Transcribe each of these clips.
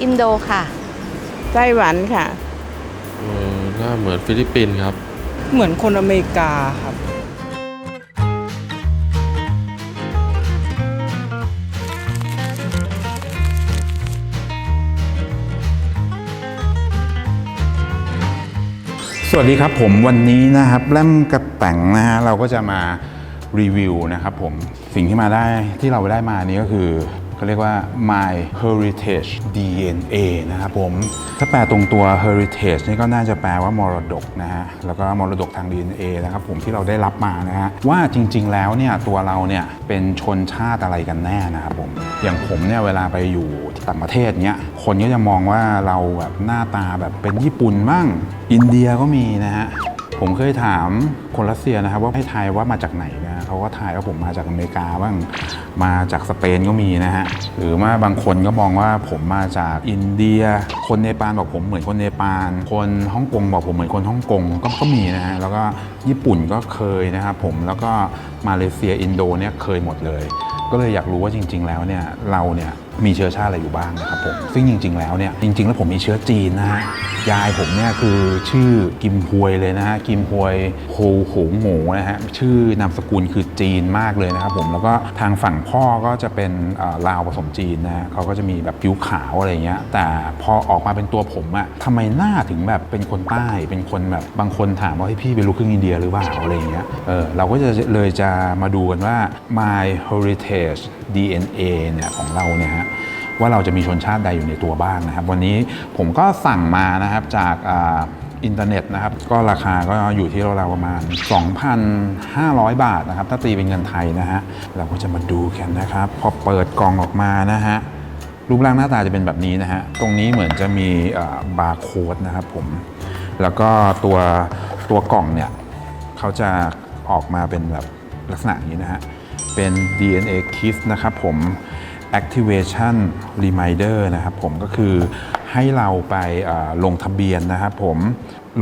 อินโดค่ะ ไต้หวันค่ะ เออหน้าเหมือนฟิลิปปินส์ครับ เหมือนคนอเมริกาครับ สวัสดีครับผมวันนี้นะครับแล่มกระแป๋งนะฮะเราก็จะมารีวิวนะครับผมสิ่งที่มาได้ที่เราได้มานี้ก็คือ เขาเรียกว่า My Heritage DNA นะครับผม ถ้าแปลตรงตัว Heritage นี่ก็น่าจะแปลว่ามรดกนะฮะ แล้วก็มรดกทาง DNA นะครับผมที่เราได้รับมานะฮะ ว่าจริง ๆ แล้วเนี่ยตัวเราเนี่ยเป็นชนชาติอะไรกันแน่นะครับผม อย่างผมเนี่ยเวลาไปอยู่ต่างประเทศเนี้ย คนก็จะมองว่าเราแบบหน้าตาแบบเป็นญี่ปุ่นมั่ง อินเดียก็มีนะฮะ ผมเคยถามคนรัสเซียนะครับว่าให้ทายว่ามาจากไหน เขาก็ถ่ายว่าผมมาจากอเมริกาบ้างมาจากสเปนก็มีนะฮะหรือว่าบางคนก็มองว่าผมมาจากอินเดีย คนเนปาลบอกผมเหมือนคนเนปาลคนฮ่องกงบอกผมเหมือนคนฮ่องกงก็ก็มีนะฮะแล้วก็ญี่ปุ่นก็เคยนะครับผมแล้วก็มาเลเซียอินโดเนี่ยเคยหมดเลย ก็เลยอยากรู้ว่าจริง ๆ แล้วเนี่ยเราเนี่ย มีเชื้อชาติอะไรอยู่บ้างนะครับผมซึ่งจริง ๆ แล้วเนี่ยจริง ๆ แล้วผมมีเชื้อจีนนะฮะยายผมเนี่ยคือชื่อกิมฮวยเลยนะฮะกิมฮวยโฮโหงโหงนะฮะชื่อนามสกุลคือจีนมากเลยนะครับผมแล้วก็ทางฝั่งพ่อก็จะเป็นลาวผสมจีนนะฮะเขาก็จะมีแบบผิวขาวอะไรเงี้ยแต่พอออกมาเป็นตัวผมอะทำไมหน้าถึงแบบเป็นคนใต้เป็นคนแบบบางคนถามว่าเฮ้พี่เป็นลูกครึ่งอินเดียหรือเปล่าอะไรเงี้ยเออเราก็จะเลยจะมาดูกันว่า My Heritage DNA เนี่ยของเราเนี่ยฮะว่าเราจะมีชนชาติใดอยู่ในตัวบ้างนะครับ วันนี้ผมก็สั่งมานะครับจากอินเทอร์เน็ตนะครับ ก็ราคาก็อยู่ที่ราวๆประมาณ 2,500 บาทนะครับ ถ้าตีเป็นเงินไทยนะฮะเราก็จะมาดูกันนะครับ พอเปิดกล่องออกมานะฮะรูปร่างหน้าตาจะเป็นแบบนี้นะฮะ ตรงนี้เหมือนจะมีบาร์โค้ดนะครับผม แล้วก็ตัวตัวกล่องเนี่ยเขาจะออกมาเป็นแบบลักษณะนี้นะฮะ เป็น DNA Kiss นะครับผม Activation Reminder นะครับผมก็คือให้เราไปลงทะเบียนนะครับผม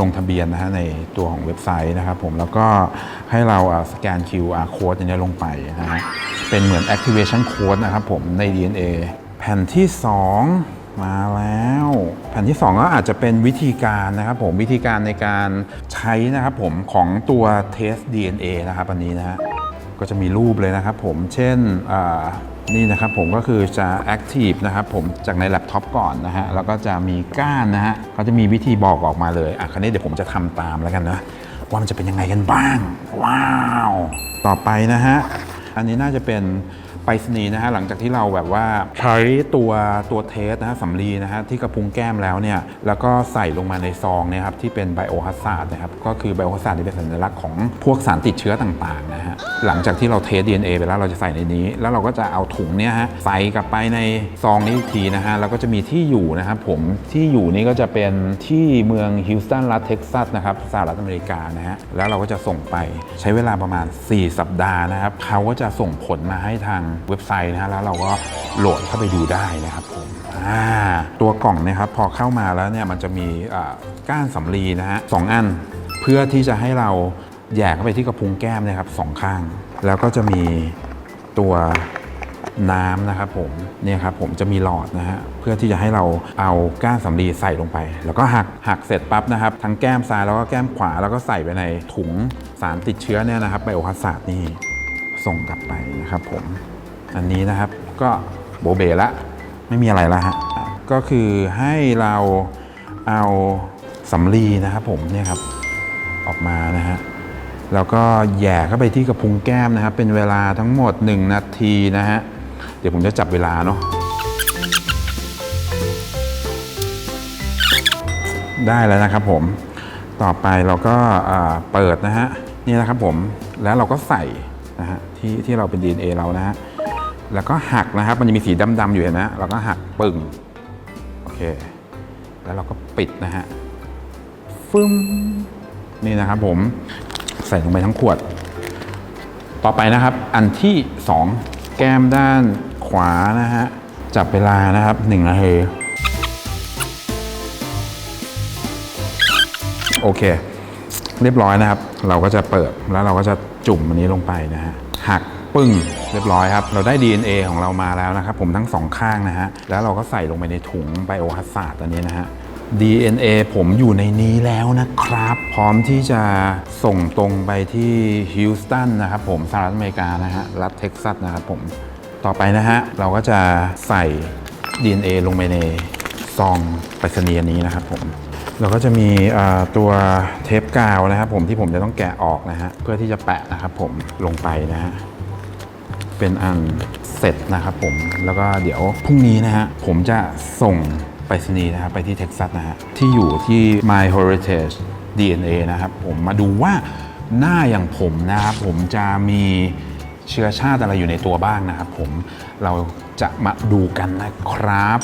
ลงทะเบียนนะฮะในตัวของเว็บไซต์นะครับผมแล้วก็ให้เราสแกน QR code อันนี้ลงไปนะฮะเป็นเหมือน Activation Code นะครับผมใน DNA แผ่นที่ 2 มาแล้ว แผ่นที่ 2 ก็อาจจะเป็นวิธีการนะครับผมวิธีการในการใช้นะครับผมของตัว Test DNA นะครับอันนี้นะฮะ ก็จะมีรูปเลยนะครับผมเช่นนี่นะครับผมก็คือจะ Active นะครับผมจากในแล็ปท็อปก่อนนะฮะแล้วก็จะมีก้านนะฮะก็จะมีวิธีบอกออกมาเลยอะคราวนี้เดี๋ยวผมจะทำตามแล้วกันนะว่ามันจะเป็นยังไงกันบ้าง ว้าว ต่อไปนะฮะ อันนี้น่าจะเป็น ไปรษณีย์นะฮะหลังจากที่เราแบบว่าใช้ตัวตัวเทสนะฮะสำลีนะฮะที่กระพุ้งแก้มแล้วเนี่ยแล้วก็ใส่ลงมาในซองเนี่ยครับที่เป็นไบโอฮัสซาดนะครับก็คือไบโอฮัสซาดที่เป็นสัญลักษณ์ของพวกสารติดเชื้อต่างๆนะฮะหลังจากที่เราเทส DNA ไปแล้วเราจะใส่ในนี้ แล้วเราก็จะเอาถุงเนี่ยฮะใส่กลับไปในซองนี้อีกทีนะฮะแล้วก็จะมีที่อยู่นะครับผมที่อยู่นี้ก็จะเป็นที่เมืองฮิวสตันรัฐเท็กซัสนะครับสหรัฐอเมริกานะฮะแล้วเราก็จะส่งไปใช้เวลาประมาณ 4 สัปดาห์นะครับเขาก็จะส่งผลมาให้ทางเว็บไซต์นะฮะแล้วเราก็โหลดเข้าไปดูได้นะครับผมตัวกล่องนะครับพอเข้ามาแล้วเนี่ยมันจะมีก้านสำลีนะฮะสองอันเพื่อที่จะให้เราแหย่เข้าไปที่กระพุ้งแก้มนะครับสองข้าง แล้วก็จะมีตัวน้ำนะครับผมเนี่ยครับผมจะมีหลอดนะฮะเพื่อที่จะให้เราเอาก้านสำลีใส่ลงไป แล้วก็หักหักเสร็จปั๊บนะครับ ทั้งแก้มซ้ายแล้วก็แก้มขวาแล้วก็ใส่ไปในถุงสารติดเชื้อเนี่ยนะครับไบโอฮัสซาร์ดนี่ส่งกลับไปนะครับผม อันนี้นะครับก็โบเบละไม่มีอะไรแล้วฮะก็คือให้เราเอาสำลีนะครับผมเนี่ยครับออกมานะฮะแล้วก็แหย่เข้าไปที่กระพุ้งแก้มนะครับ เป็นเวลาทั้งหมด 1 นาทีนะฮะเดี๋ยวผมจะจับเวลาเนาะได้แล้วนะครับผมต่อไปเราก็เปิดนะฮะนี่นะครับผมแล้วเราก็ใส่นะฮะที่ที่เราเป็น DNA เรานะฮะ แล้วก็หักนะครับ มันจะมีสีดำๆอยู่เห็นนะเราก็หักปึ่งโอเค แล้วเราก็ปิดนะฮะฟึ้มนี่นะครับผมใส่ลงไปทั้งขวด ต่อไปนะครับ อันที่ 2 แก้มด้านขวานะฮะจับเวลานะครับ1นาทีโอเค เรียบร้อยนะครับ เราก็จะเปิดแล้วเราก็จะจุ่มอันนี้ลงไปนะฮะหักปึ้งเรียบร้อยครับ เราได้ DNA ของเรามาแล้วนะครับ ผมทั้งสองข้างนะฮะ แล้วเราก็ใส่ลงไปในถุงไบโอฮัสซาดอันนี้นะฮะ DNA ผมอยู่ในนี้แล้วนะครับ พร้อมที่จะส่งตรงไปที่ฮิลสตันนะครับผมสหรัฐอเมริกานะฮะ รัฐเท็กซัสนะครับผมต่อไปนะฮะ เราก็จะใส่ DNA ลงไปในซองไปรษณีย์นี้นะครับผมเราก็จะมีตัวเทปกาวนะครับผมที่ผมจะต้องแกะออกนะฮะเพื่อที่จะแปะนะครับผมลงไปนะฮะ เป็นอันเสร็จนะครับผมแล้วก็เดี๋ยวพรุ่งนี้นะฮะผมจะส่งไปรษณีย์นะครับไปที่เท็กซัสนะฮะที่อยู่ที่ My Heritage DNA นะครับผมมาดูว่าหน้าอย่างผมนะครับผมจะมีเชื้อชาติอะไรอยู่ในตัวบ้างนะครับผมเราจะมาดูกันนะครับ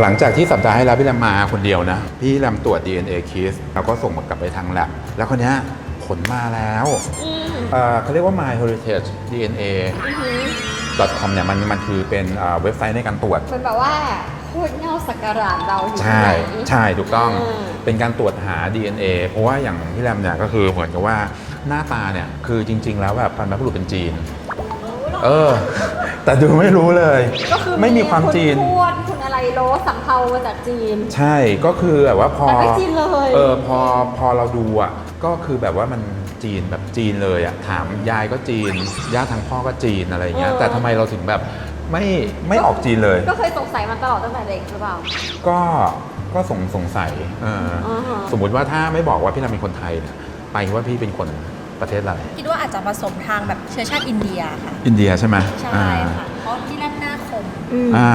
หลังจากที่สัปดาห์ให้แล้วพี่แรมมาคนเดียวนะ พี่แรมตรวจ DNA case แล้วก็ส่งมากลับไปทางแลบแล้วคนนี้ยผลมาแล้วเอ่อเขาเรียกว่า My Heritage DNA com เนี่ยมันมันคือเป็นเอ่อเว็บไซต์ในการตรวจเป็นแบบว่าโคตรเงาสักการะเราอยู่ใช่ที่ไหนใช่ถูกต้องอืมเป็นการตรวจหา DNA เพราะว่าอย่างพี่แรมเนี่ยก็คือเหมือนกับว่าหน้าตาเนี่ยคือจริง ๆ แล้วแบบพันธุ์บุรุษเป็นจีน เออ แต่ดูไม่รู้เลยก็คือไม่มีความจีนคุณทวดคุณอะไรโลสัมเภามาจากจีน ใช่ก็คือแบบว่าพอแต่ไม่จีนเลยเออพอพอเราดูอะก็คือแบบว่ามัน จีนแบบจีนเลยอะถามยายก็จีนย่าทางพ่อก็จีนอะไรอย่างเงี้ยเออ แต่ทำไมเราถึงแบบไม่ไม่ออกจีนเลย ก็เคยสงสัยมาตลอดตั้งแต่เด็กหรือเปล่า ก็ก็สงสงสัยเออออฮะ สมมุติว่าถ้าไม่บอกว่าพี่นาเป็นคนไทยเนี่ยไปว่าพี่เป็นคนประเทศอะไร คิดว่าอาจจะผสมทางแบบเชื้อชาติอินเดียค่ะ อินเดียใช่ไหมใช่อ่าค่ะ เพราะที่แรกหน้าคมอ่า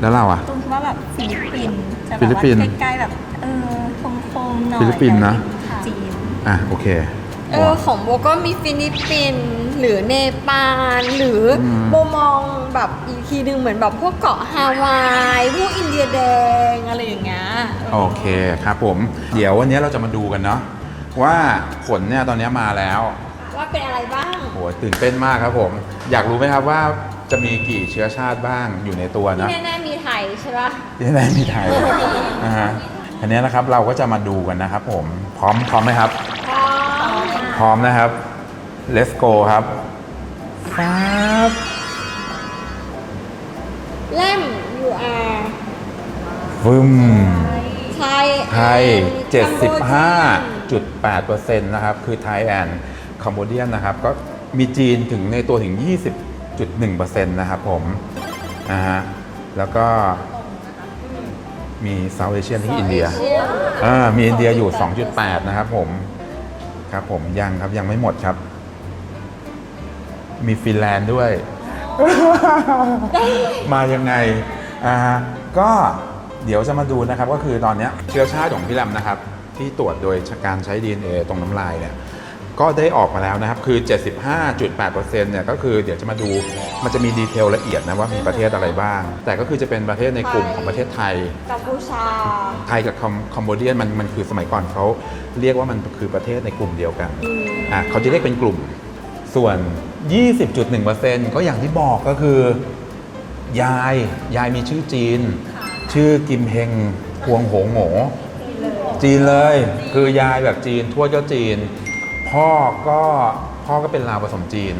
แล้วเราอะตุ้มคิดว่าแบบฟิลิปปินส์จะแบบฟิลิปปินส์ว่าใกล้ๆแบบเออคมๆหน่อยฟิลิปปินส์นะจีน อะโอเค เออของโบก็มีฟิลิปปินส์หรือเนปาลหรืออม โบมองแบบอีกทีหนึ่งเหมือนแบบพวกเกาะฮาวายพวกอินเดียแดงอะไรอย่างเงี้ยโอเคครับผม เดี๋ยววันนี้เราจะมาดูกันเนาะว่าผลเนี่ยตอนนี้มาแล้วว่าเป็นอะไรบ้างโหตื่นเต้นมากครับผม อยากรู้ไหมครับว่าจะมีกี่เชื้อชาติบ้างอยู่ในตัวที่นะแน่ๆมีไทยใช่ปะที่ไหนมีไทยนะฮะอันนี้นะครับเราก็จะมาดูกันนะครับผมพร้อมพร้อมไหมครับ พร้อมพร้อมนะครับ let's go ครับครับเล่ม UR ฟึมไทยไทย and 75.8%นะครับ คือไทยแอนด์คัมโบเดียนนะครับ ก็มีจีนถึงในตัวถึง 20.1%นะครับผมนะฮะแล้วก็มีเซาท์เอเชียนที่อินเดีย อ่า มีอินเดียอยู่ 2.8 นะครับผม ครับผมยังครับยังไม่หมดครับ มีฟินแลนด์ด้วย มายังไงอ่าฮะก็เดี๋ยวจะมาดูนะครับ ก็คือตอนเนี้ยเชื้อชาติของพี่แรมนะครับ ที่ตรวจโดยการใช้ DNA ตรงน้ำลายเนี่ย ก็ได้ออกมาแล้วนะครับ คือ 75.8%เนี่ยก็คือเดี๋ยวจะมาดูมันจะมีดีเทลละเอียดนะว่ามีประเทศอะไรบ้าง แต่ก็คือจะเป็นประเทศในกลุ่มของประเทศไทย กัมพูชา ไทยกับคอมคอมโบเดียนมันมันคือสมัยก่อนเขาเรียกว่ามันคือประเทศในกลุ่มเดียวกันอะเขาจะเรียกเป็นกลุ่ม ส่วน 20.1%ก็อย่างที่บอกก็คือยายยายมีชื่อจีน ชื่อกิมเฮงพวงโหงโหงจีนเลย คือยายแบบจีนทวดก็จีน พ่อก็พ่อก็เป็นลาวผสมจีน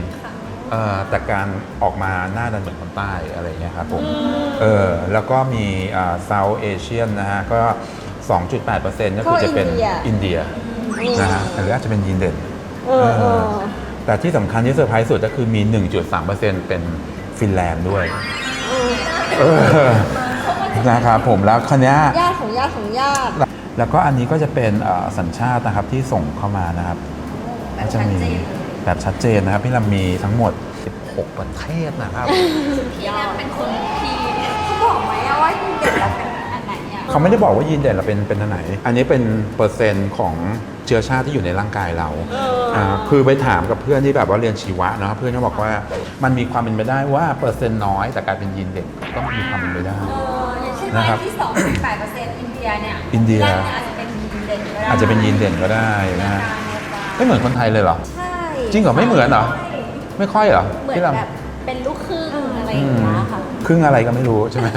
เอ่อแต่การออกมาหน้าดันเหมือนคนใต้อะไรอย่างเงี้ยครับผมเออแล้วก็มีเซาท์เอเชียนนะฮะก็ 2.8%ก็คือจะเป็นก็อิอินนเดีเดียยนะฮะหรืออาจจะเป็นยีนเด่นเออเออแต่ที่สำคัญที่เซอร์ไพรส์สุดก็คือมี 1.3%เป็นฟินแลนด์ด้วยเออนะครับผมแล้วคันนี้ยญาติของญาติของญาติแล้วก็อันนี้ก็จะเป็นเอ่อสัญชาตินะครับที่ส่งเข้ามานะครับ ก็จะมีแบบชัดเจนนะครับ พี่ลำมีทั้งหมด 16 ประเทศนะครับ พี่แรมเป็นคนที่เขาบอกไหมอะว่าอินเดียเราเป็นอันไหนอะเขาไม่ได้บอกว่ายีนเด่นเราเป็นเป็นอันไหน อันนี้เป็นเปอร์เซ็นต์ของเชื้อชาติที่อยู่ในร่างกายเราาคือไปถามกับเพื่อนที่แบบว่าเรียนชีวะเนาะเพื่อนก็บอกว่ามันมีความเป็นไปได้ว่าเปอร์เซ็นต์น้อยแต่กลายเป็นยีนเด่นก็มีความเป็นไปได้ เอออย่างเช่นนะครับ ที่2.8เปอร์เซ็นต์อินเดียเนี่ยอินเดีย แรกเนี่ยอาจจะเป็นยีนเด่นก็ได้อาจจะเป็นยีนเด่นก็ได้นะฮะ ไม่เหมือนคนไทยเลยเหรอ ใช่จริงเหรอไม่เหมือนเหรอ ไม่ค่อยเหรอเหมือนพี่ลำแบบเป็นลูกครึ่งอะไรอย่างเงี้ยค่ะ ครึ่งอะไรก็ไม่รู้ใช่ไหม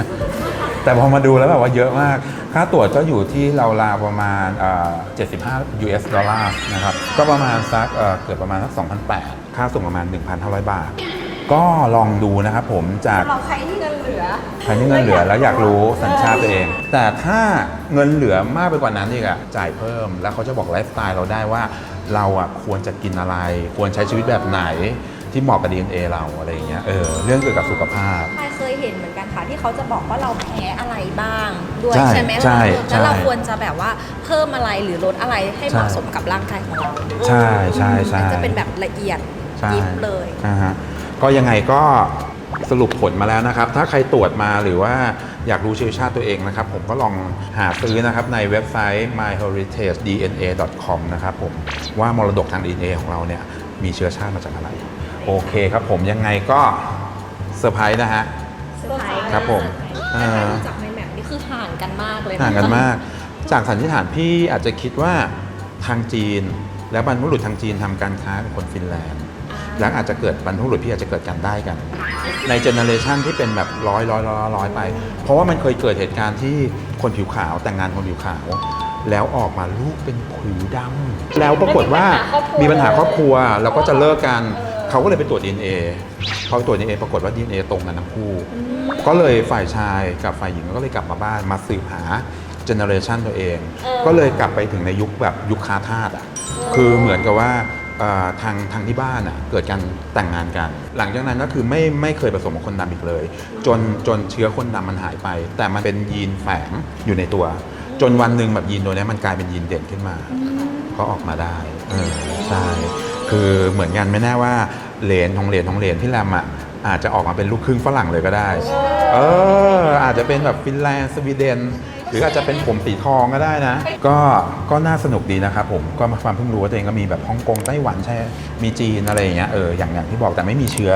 แต่พอมาดูแล้วแบบว่าเยอะมาก ค่าตรวจก็อยู่ที่ราวๆประมาณเอ่อ75 US ดอลลาร์นะครับ ก็ประมาณสักเอ่อเกือบประมาณสัก2,800 ค่าส่งประมาณ 1,500 บาท ก็ลองดูนะครับผมจากเราใครที่เงินเหลือ ใครที่เงินเหลือแล้วอยากรู้สัญชาติตัวเอง แต่ถ้าเงินเหลือมากไปกว่านั้นอีกอะจ่ายเพิ่ม แล้วเขาจะบอกไลฟ์สไตล์เราได้ว่า เราอะควรจะกินอะไร ควรใช้ชีวิตแบบไหนที่เหมาะกับ DNA เราอะไรอย่างเงี้ยเออเรื่องเกี่ยวกับสุขภาพ ใครเคยเห็นเหมือนกันค่ะที่เขาจะบอกว่าเราแพ้อะไรบ้างด้วยใช่ใช่ไหมใช่คะแล้วเราใช่ควรจะแบบว่าเพิ่มอะไรหรือลดอะไรให้เหมาะสมกับร่างกายของเราใช่ใช่ใช่ มันจะเป็นแบบละเอียดใช่ยิบเลย อ่าฮะก็ยังไงก็สรุปผลมาแล้วนะครับ ถ้าใครตรวจมาหรือว่า อยากรู้เชื้อชาติตัวเองนะครับ ผมก็ลองหาซื้อนะครับในเว็บไซต์ myheritagedna.com นะครับผมว่ามรดกทาง DNA ของเราเนี่ยมีเชื้อชาติมาจากอะไร โอเคครับผมยังไงก็เซอร์ไพรส์นะฮะครับผมแต่ถ้าอ่าดูจากในแมปนี่คือห่างกันมากเลยะห่างกันมาก จากสันนิษฐานพี่อาจจะคิดว่าทางจีน และบรรพบุรุษทางจีนทำการค้ากับคนฟินแลนด์ แล้วอาจจะเกิดบรรพบุรุษพี่อาจจะเกิดกันได้กัน ในเจเนอเรชันที่เป็นแบบร้อยร้อยร้อยร้อยไป เพราะว่ามันเคยเกิดเหตุการณ์ที่คนผิวขาวแต่งงานคนผิวขาว แล้วออกมาลูกเป็นผิวดำแล้วปรากฏว่ามีปัญหาครอบครัวแล้วก็จะเลิกกันเขาก็เลยไปตรวจ DNA พอไปตรวจ DNA ปรากฏว่า DNA ตรงกันทั้งคู่ ก็เลยฝ่ายชายกับฝ่ายหญิงก็เลยกลับมาบ้านมาสืบหาเจเนอเรชันตัวเอง ก็เลยกลับไปถึงในยุคแบบยุคคาทาสอะคือเหมือนกับว่าเอ่อ ทางทางที่บ้านอะเกิดการแต่งงานกัน หลังจากนั้นก็คือไม่ไม่เคยผสมกับคนดำอีกเลย จนจนเชื้อคนดำมันหายไป แต่มันเป็นยีนแฝงอยู่ในตัว จนวันหนึ่งแบบยีนตัวนี้มันกลายเป็นยีนเด่นขึ้นมาก็ออกมาได้เออใช่คือเหมือนกันไม่แน่ว่าเหรนของเหรนของเหรนพี่แรมอะอาจจะออกมาเป็นลูกครึ่งฝรั่งเลยก็ได้ เอออาจจะเป็นแบบฟินแลนด์สวีเดน หรืออาจจะเป็นผมสีทองก็ได้นะ ก็ก็น่าสนุกดีนะครับผมก็มาความเพิ่งรู้ว่าตัวเองก็มีแบบฮ่องกงไต้หวันใช่มีจีนอะไรอย่างเงี้ยเอออย่างอย่างที่บอกแต่ไม่มีเชื้อ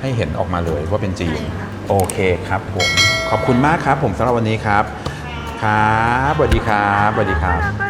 ให้เห็นออกมาเลยว่าเป็นจีน โอเคครับผมขอบคุณมากครับผมสำหรับวันนี้ครับ ครับสวัสดีครับสวัสดีครับ